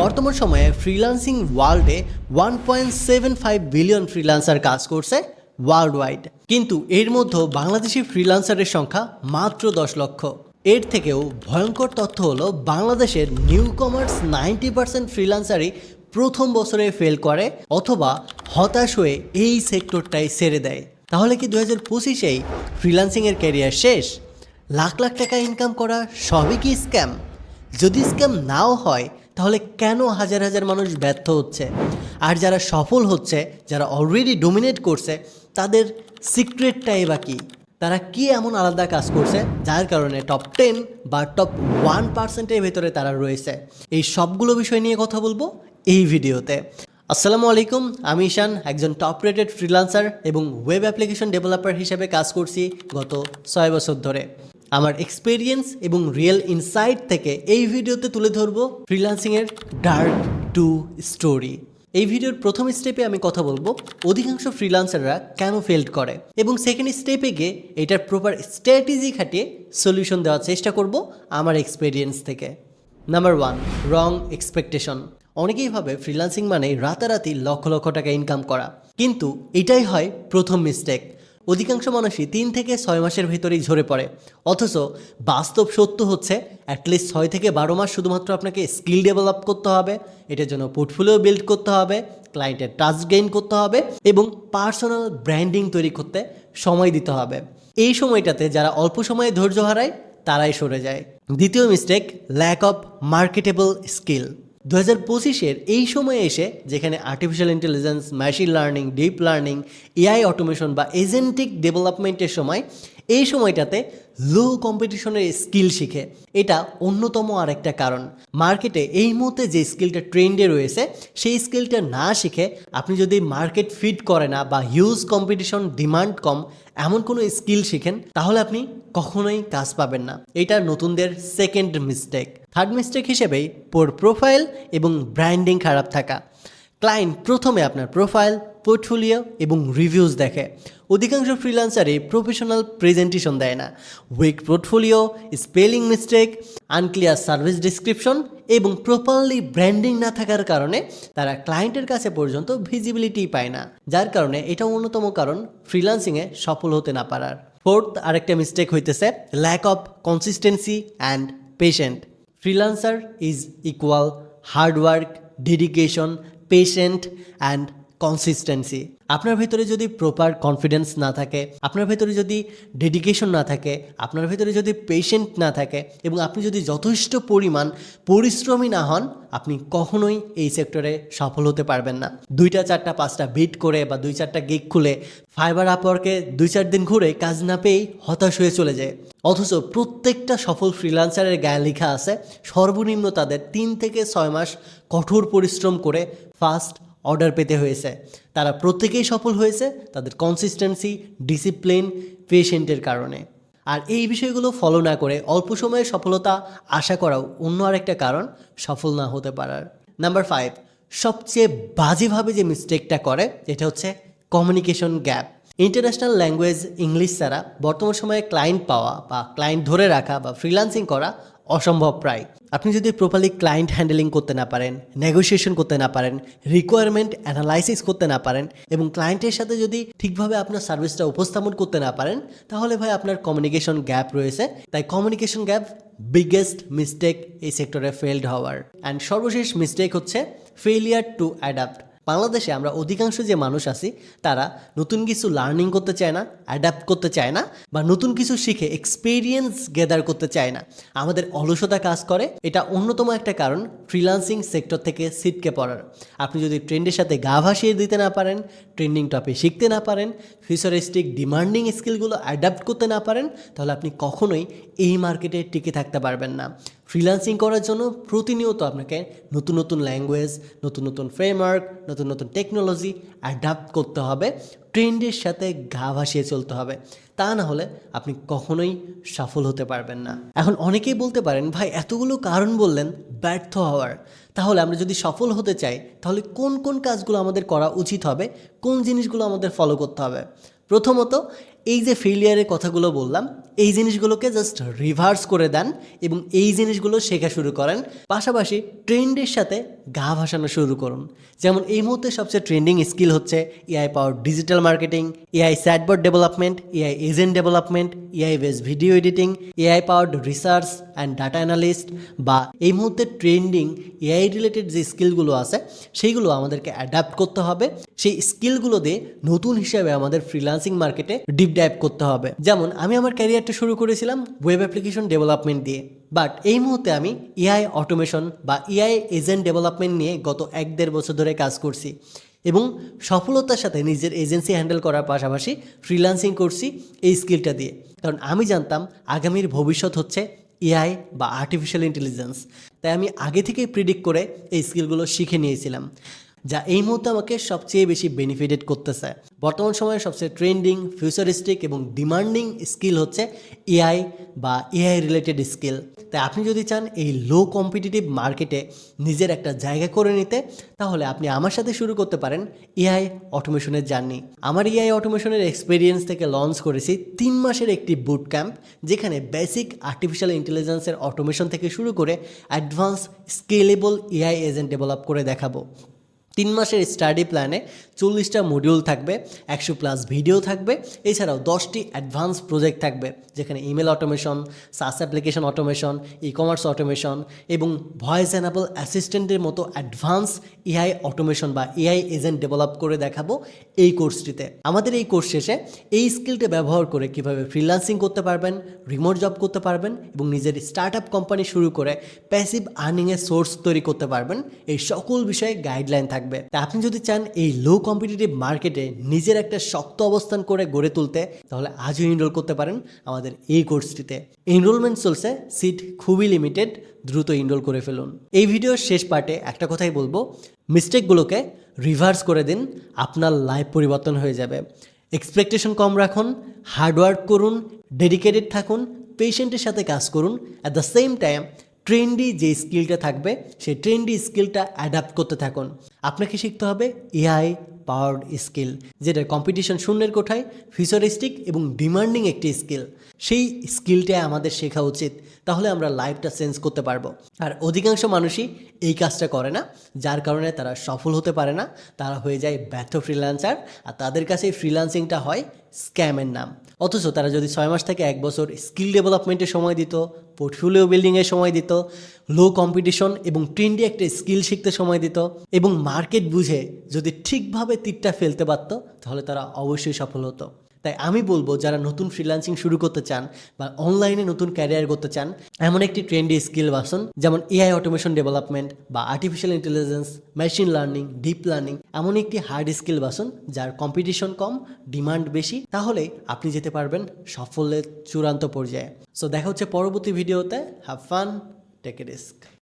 বর্তমান সময়ে ফ্রিল্যান্সিং ওয়ার্ল্ডে one point seven five billion freelancer কাজ করছে ওয়ার্ল্ড ওয়াইড কিন্তু এর মধ্যে বাংলাদেশি ফ্রিল্যান্সারের সংখ্যা মাত্র দশ লক্ষ। এর থেকেও ভয়ঙ্কর তথ্য হলো, বাংলাদেশের নিউ কমার্স নাইনটি পার্সেন্ট ফ্রিল্যান্সারই প্রথম বছরে ফেল করে অথবা হতাশ হয়ে এই সেক্টরটাই ছেড়ে দেয়। তাহলে কি দু হাজার পঁচিশেই ফ্রিল্যান্সিংয়ের ক্যারিয়ার শেষ? লাখ লাখ টাকা ইনকাম করা সবই কি স্ক্যাম যদি স্ক্যাম নাও হয় তাহলে কেন হাজার হাজার মানুষ ব্যর্থ হচ্ছে? আর যারা সফল হচ্ছে, যারা অলরেডি ডোমিনেট করছে, তাদের সিক্রেটটাই বা কি? তারা কি এমন আলাদা কাজ করছে, যার কারণে টপ টেন বা টপ ওয়ান পার্সেন্টের ভেতরে তারা রয়েছে? এই সবগুলো বিষয় নিয়ে কথা বলব এই ভিডিওতে। আসসালামু আলাইকুম, আমি ঈশান, একজন টপ রেটেড ফ্রিলান্সার এবং ওয়েব অ্যাপ্লিকেশন ডেভেলপার হিসেবে কাজ করছি গত ছয় বছর ধরে। আমার এক্সপিরিয়েন্স এবং রিয়েল ইনসাইট থেকে এই ভিডিওতে তুলে ধরবো ফ্রিল্যান্সিংয়ের ডার্ক টু স্টোরি এই ভিডিওর প্রথম স্টেপে আমি কথা বলব, অধিকাংশ ফ্রিল্যান্সাররা কেন ফেল্ড করে? এবং সেকেন্ড স্টেপে গিয়ে এটার প্রপার স্ট্র্যাটেজি খাটিয়ে সলিউশন দেওয়ার চেষ্টা করব আমার এক্সপিরিয়েন্স থেকে। নাম্বার ওয়ান রং এক্সপেকটেশন অনেকেই ভাবে ফ্রিল্যান্সিং মানে রাতারাতি লক্ষ লক্ষ টাকা ইনকাম করা। কিন্তু এটাই হয় প্রথম মিস্টেক অধিকাংশ মানুষই তিন থেকে ছয় মাসের ভেতরেই ঝরে পড়ে। অথচ বাস্তব সত্য হচ্ছে অ্যাটলিস্ট ছয় থেকে বারো মাস শুধুমাত্র আপনাকে স্কিল ডেভেলপ করতে হবে, এটার জন্য পোর্টফোলিও বিল্ড করতে হবে ক্লায়েন্টের টাচ গেইন করতে হবে, এবং পার্সোনাল ব্র্যান্ডিং তৈরি করতে সময় দিতে হবে। এই সময়টাতে যারা অল্প সময়ে ধৈর্য হারায়, তারাই সরে যায়। দ্বিতীয় mistake lack of marketable skill দু হাজার পঁচিশের এই সময়ে এসে যেখানে artificial intelligence machine learning deep learning AI automation বা এজেন্টিক ডেভেলপমেন্টের সময় এই সময়টাতে লো কম্পিটিশনের স্কিল শিখে। এটা অন্যতম আরেকটা কারণ। মার্কেটে এই মুহূর্তে যে স্কিলটা ট্রেন্ডে রয়েছে, সেই স্কিলটা না শিখে আপনি যদি মার্কেট ফিট করে না বা হিউজ কম্পিটিশন ডিমান্ড কম, এমন কোনো স্কিল শিখেন, তাহলে আপনি কখনোই কাজ পাবেন না। এটা নতুনদের সেকেন্ড মিস্টেক। থার্ড মিস্টেক হিসেবেই পোর প্রোফাইল এবং ব্র্যান্ডিং খারাপ থাকা। ক্লায়েন্ট প্রথমে আপনার প্রোফাইল, পোর্টফোলিও এবং রিভিউজ দেখে। অধিকাংশ ফ্রিল্যান্সারে প্রফেশনাল প্রেজেন্টেশন দেয় না। Weak portfolio, spelling mistake, unclear service description এবং প্রপারলি ব্র্যান্ডিং না থাকার কারণে তারা ক্লায়েন্টের কাছে পর্যন্ত ভিজিবিলিটি পায় না। যার কারণে এটা অন্যতম কারণ ফ্রিল্যান্সিংয়ে সফল হতে না পারার। ফোর্থ, আরেকটা মিস্টেক হইতেছে lack of consistency and patient freelancer is equal hard work dedication patient and consistency আপনার ভেতরে যদি প্রপার কনফিডেন্স না থাকে, আপনার ভেতরে যদি ডেডিকেশন না থাকে, আপনার ভেতরে যদি পেশেন্ট না থাকে এবং আপনি যদি যথেষ্ট পরিমাণ পরিশ্রমী না হন, আপনি কখনোই এই সেক্টরে সফল হতে পারবেন না। দুইটা, চারটা, পাঁচটা বিট করে বা দুই, চারটা গিগ খুলে ফাইবার আপওয়ার্কে দুই, চার দিন ঘুরে কাজ না পেয়েই হতাশ হয়ে চলে যায়। অথচ প্রত্যেকটা সফল ফ্রিল্যান্সারের গায়ে লেখা আছে, সর্বনিম্ন তাদের তিন থেকে ছয় মাস কঠোর পরিশ্রম করে ফার্স্ট অর্ডার পেতে হয়েছে। তারা প্রত্যেকেই সফল হয়েছে তাদের কনসিস্টেন্সি ডিসিপ্লিন পেশেন্টের কারণে। আর এই বিষয়গুলো ফলো না করে অল্প সময়ে সফলতা আশা করাও অন্য আরেকটা কারণ সফল না হতে পারার। নাম্বার ফাইভ সবচেয়ে বাজেভাবে যে মিস্টেকটা করে এটা হচ্ছে communication gap international language English ছাড়া বর্তমান সময়ে ক্লায়েন্ট পাওয়া বা ক্লায়েন্ট ধরে রাখা বা ফ্রিল্যান্সিং করা অসম্ভব প্রায়। আপনি যদি প্রপারলি ক্লায়েন্ট হ্যান্ডেলিং করতে না পারেন নেগোসিয়েশন করতে না পারেন রিকোয়ারমেন্ট অ্যানালাইসিস করতে না পারেন এবং ক্লায়েন্টের সাথে যদি ঠিকভাবে আপনার সার্ভিসটা উপস্থাপন করতে না পারেন, তাহলে ভাই আপনার কমিউনিকেশন গ্যাপ রয়েছে। তাই কমিউনিকেশন গ্যাপ বিগেস্ট মিস্টেক এই সেক্টরে ফেলড হওয়ার। অ্যান্ড সর্বশেষ মিস্টেক হচ্ছে ফেলিয়ার টু অ্যাডাপ্ট বাংলাদেশে আমরা অধিকাংশ যে মানুষ আছি, তারা নতুন কিছু লার্নিং করতে চায় না অ্যাডাপ্ট করতে চায় না, বা নতুন কিছু শিখে এক্সপিরিয়েন্স গেদার করতে চায় না। আমাদের অলসতা কাজ করে। এটা অন্যতম একটা কারণ ফ্রিলান্সিং সেক্টর থেকে সিটকে পড়ার। আপনি যদি ট্রেন্ডের সাথে গা ভাসিয়ে দিতে না পারেন ট্রেন্ডিং টপে শিখতে না পারেন ফিউচারিস্টিক ডিমান্ডিং স্কিলগুলো অ্যাডাপ্ট করতে না পারেন, তাহলে আপনি কখনোই এই মার্কেটে টিকে থাকতে পারবেন না। ফ্রিল্যান্সিং করার জন্য প্রতিনিয়ত আপনাকে নতুন নতুন ল্যাঙ্গুয়েজ নতুন নতুন ফ্রেমওয়ার্ক নতুন নতুন টেকনোলজি অ্যাডাপ্ট করতে হবে। ট্রেন্ডের সাথে গা ভাসিয়ে চলতে হবে। তা না হলে আপনি কখনোই সফল হতে পারবেন না। এখন অনেকেই বলতে পারেন, ভাই, এতগুলো কারণ বললেন, ব্যর্থ হওয়ার। তাহলে আমরা যদি সফল হতে চাই, তাহলে কোন কোন কাজগুলো আমাদের করা উচিত হবে? কোন জিনিসগুলো আমাদের ফলো করতে হবে? প্রথমত এই যে ফেলিয়ারের কথাগুলো বললাম, এই জিনিসগুলোকে জাস্ট রিভার্স করে দেন এবং এই জিনিসগুলো শেখা শুরু করেন। পাশাপাশি ট্রেন্ডের সাথে গা ভাসানো শুরু করুন। যেমন এই মুহূর্তে সবচেয়ে ট্রেন্ডিং স্কিল হচ্ছে AI power digital marketing AI chatbot development AI agent development AI base video editing AI powered research and data analyst বা এই মুহূর্তে ট্রেন্ডিং এআই রিলেটেড যে স্কিলগুলো আছে, সেইগুলো আমাদেরকে অ্যাডাপ্ট করতে হবে। সেই স্কিলগুলো দিয়ে নতুন হিসাবে আমাদের ফ্রিল্যান্সিং মার্কেটে ডিপ ডাইভ করতে হবে। যেমন, আমি আমার ক্যারিয়ারটা শুরু করেছিলাম ওয়েব অ্যাপ্লিকেশন ডেভেলপমেন্ট দিয়ে। বাট এই মুহূর্তে আমি এআই অটোমেশন বা এআই এজেন্ট ডেভেলপমেন্ট নিয়ে গত এক দেড় বছর ধরে কাজ করছি। এবং সফলতার সাথে নিজের এজেন্সি হ্যান্ডেল করার পাশাপাশি ফ্রিল্যান্সিং করছি এই স্কিলটা দিয়ে। কারণ আমি জানতাম আগামীর ভবিষ্যৎ হচ্ছে এআই বা আর্টিফিশিয়াল ইন্টেলিজেন্স তাই আমি আগে থেকেই প্রিডিক্ট করে এই স্কিলগুলো শিখে নিয়েছিলাম। যা এই মুহূর্তে আমাকে সবচেয়ে বেশি বেনিফিটেড করতেছে। বর্তমান সময়ে সবচেয়ে ট্রেন্ডিং ফিউচারিস্টিক এবং ডিমান্ডিং স্কিল হচ্ছে এআই বা এআই রিলেটেড স্কিল তাই আপনি যদি চান এই লো কম্পিটিটিভ মার্কেটে নিজের একটা জায়গা করে নিতে, তাহলে আপনি আমার সাথে শুরু করতে পারেন এআই অটোমেশনের জার্নি আমার এআই অটোমেশনের এক্সপিরিয়েন্স থেকে লঞ্চ করেছি তিন মাসের একটি বুট ক্যাম্প যেখানে বেসিক আর্টিফিশিয়াল ইন্টেলিজেন্সের অটোমেশন থেকে শুরু করে advance scalable AI agent develop করে দেখাবো। তিন মাসের স্টাডি প্ল্যানে চল্লিশটা মডিউল থাকবে, একশো প্লাস ভিডিও থাকবে, এছাড়াও দশটি অ্যাডভান্স প্রজেক্ট থাকবে, যেখানে email automation SaaS application automation e commerce automation এবং ভয়েস অ্যানাবল অ্যাসিস্ট্যান্টের মতো অ্যাডভান্স এআই অটোমেশন বা এআই এজেন্ট ডেভেলপ করে দেখাবো এই কোর্সটিতে আমাদের এই কোর্স শেষে এই স্কিলটা ব্যবহার করে কীভাবে ফ্রিল্যান্সিং করতে পারবেন রিমোট জব করতে পারবেন এবং নিজের স্টার্ট আপ কোম্পানি শুরু করে প্যাসিভ আর্নিংয়ের সোর্স তৈরি করতে পারবেন, এই সকল বিষয়ে গাইডলাইন থাকবে। তাই আপনি যদি চান এই লো কম্পিটিটিভ মার্কেটে নিজের একটা শক্ত অবস্থান করে গড়ে তুলতে, তাহলে আজও এনরোল করতে পারেন আমাদের এই কোর্সটিতে এনরোলমেন্ট চলছে সিট খুবই লিমিটেড দ্রুত এনরোল করে ফেলুন। এই ভিডিওর শেষ পার্টে একটা কথাই বলব মিস্টেকগুলোকে রিভার্স করে দিন, আপনার লাইফ পরিবর্তন হয়ে যাবে। এক্সপেকটেশন কম রাখুন হার্ডওয়ার্ক করুন ডেডিকেটেড থাকুন পেশেন্টের সাথে কাজ করুন at the same time trendy যে স্কিলটা থাকবে, সেই ট্রেন্ডি স্কিলটা অ্যাডাপ্ট করতে থাকুন। আপনাকে শিখতে হবে এআই পাওয়ার্ড স্কিল যেটা কম্পিটিশন শূন্যের কোঠায় ফিউচারিস্টিক এবং ডিমান্ডিং একটি স্কিল সেই স্কিলটা আমাদের শেখা উচিত, তাহলে আমরা লাইফটা চেঞ্জ করতে পারব। আর অধিকাংশ মানুষই এই কাজটা করে না, যার কারণে তারা সফল হতে পারে না, তারা হয়ে যায় ব্যর্থ ফ্রিল্যান্সার আর তাদের কাছে ফ্রিল্যান্সিংটা হয় স্ক্যামের নাম। অথচ তারা যদি ছয় মাস থেকে এক বছর স্কিল ডেভেলপমেন্টের সময় দিত, পোর্টফোলিও বিল্ডিংয়ে সময় দিত, লো কম্পিটিশন এবং ট্রেন্ডি একটা স্কিল শিখতে সময় দিত এবং মার্কেট বুঝে যদি ঠিকভাবে তীরটা ফেলতে পারতো, তাহলে তারা অবশ্যই সফল হতো। তাই আমি বলব, যারা নতুন ফ্রিল্যান্সিং শুরু করতে চান বা অনলাইনে নতুন ক্যারিয়ার করতে চান, এমন একটি ট্রেন্ডি স্কিল বাসন যেমন এআই অটোমেশন ডেভেলপমেন্ট বা artificial intelligence machine learning deep learning এমন একটি হার্ড স্কিল বাসন যার কম্পিটিশন কম ডিমান্ড বেশি, তাহলে আপনি যেতে পারবেন সাফল্যের চূড়ান্ত পর্যায়ে। সো দেখা হচ্ছে পরবর্তী ভিডিওতে have fun take a risk